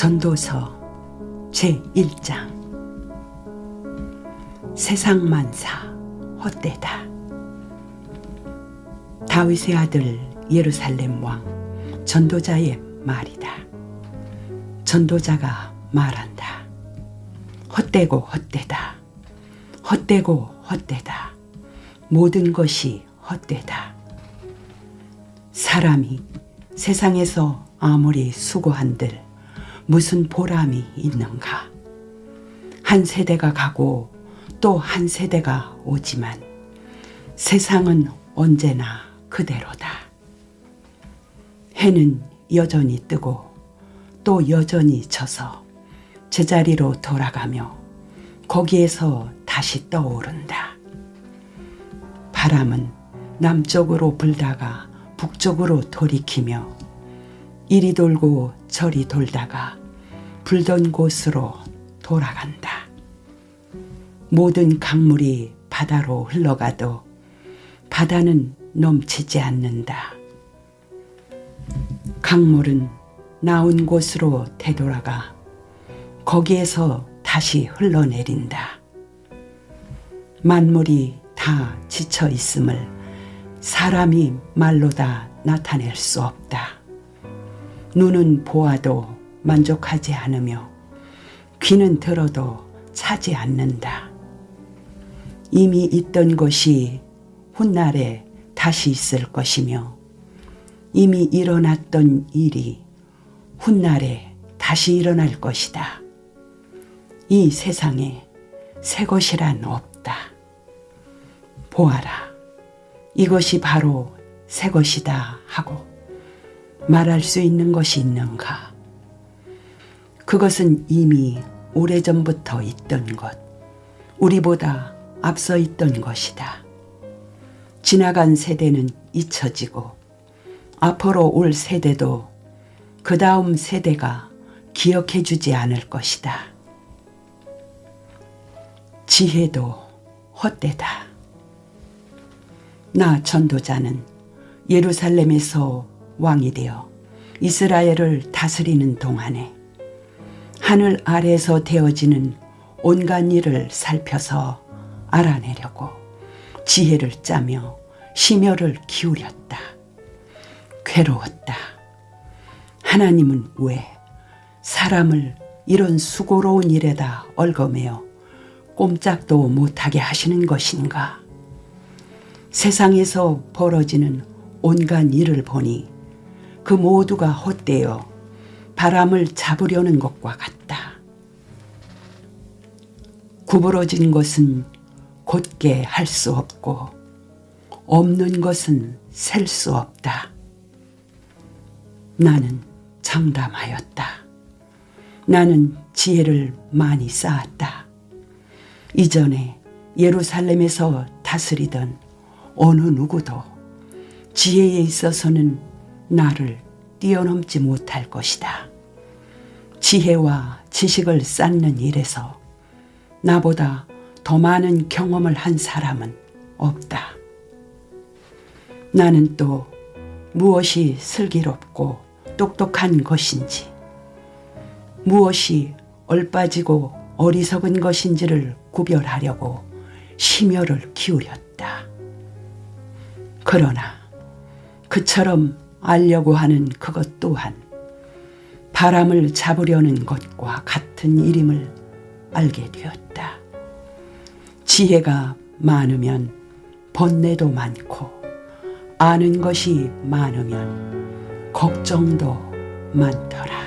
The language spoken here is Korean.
전도서 제1장. 세상 만사 헛되다. 다윗의 아들 예루살렘 왕 전도자의 말이다. 전도자가 말한다. 헛되고 헛되다. 헛되고 헛되다. 모든 것이 헛되다. 사람이 세상에서 아무리 수고한들 무슨 보람이 있는가? 한 세대가 가고 또 한 세대가 오지만 세상은 언제나 그대로다. 해는 여전히 뜨고 또 여전히 져서 제자리로 돌아가며 거기에서 다시 떠오른다. 바람은 남쪽으로 불다가 북쪽으로 돌이키며 이리 돌고 저리 돌다가 불던 곳으로 돌아간다. 모든 강물이 바다로 흘러가도 바다는 넘치지 않는다. 강물은 나온 곳으로 되돌아가 거기에서 다시 흘러내린다. 만물이 다 지쳐 있음을 사람이 말로 다 나타낼 수 없다. 눈은 보아도 만족하지 않으며 귀는 들어도 차지 않는다. 이미 있던 것이 훗날에 다시 있을 것이며 이미 일어났던 일이 훗날에 다시 일어날 것이다. 이 세상에 새 것이란 없다. 보아라. 이것이 바로 새 것이다 하고 말할 수 있는 것이 있는가? 그것은 이미 오래전부터 있던 것, 우리보다 앞서 있던 것이다. 지나간 세대는 잊혀지고 앞으로 올 세대도 그 다음 세대가 기억해 주지 않을 것이다. 지혜도 헛되다. 나 전도자는 예루살렘에서 왕이 되어 이스라엘을 다스리는 동안에 하늘 아래에서 되어지는 온갖 일을 살펴서 알아내려고 지혜를 짜며 심혈을 기울였다. 괴로웠다. 하나님은 왜 사람을 이런 수고로운 일에다 얽어매어 꼼짝도 못하게 하시는 것인가? 세상에서 벌어지는 온갖 일을 보니 그 모두가 헛되어 바람을 잡으려는 것과 같다. 구부러진 것은 곧게 할 수 없고 없는 것은 셀 수 없다. 나는 장담하였다. 나는 지혜를 많이 쌓았다. 이전에 예루살렘에서 다스리던 어느 누구도 지혜에 있어서는 나를 뛰어넘지 못할 것이다. 지혜와 지식을 쌓는 일에서 나보다 더 많은 경험을 한 사람은 없다. 나는 또 무엇이 슬기롭고 똑똑한 것인지, 무엇이 얼빠지고 어리석은 것인지를 구별하려고 심혈을 기울였다. 그러나 그처럼 알려고 하는 그것 또한 바람을 잡으려는 것과 같은 일임을 알게 되었다. 지혜가 많으면 번뇌도 많고 아는 것이 많으면 걱정도 많더라.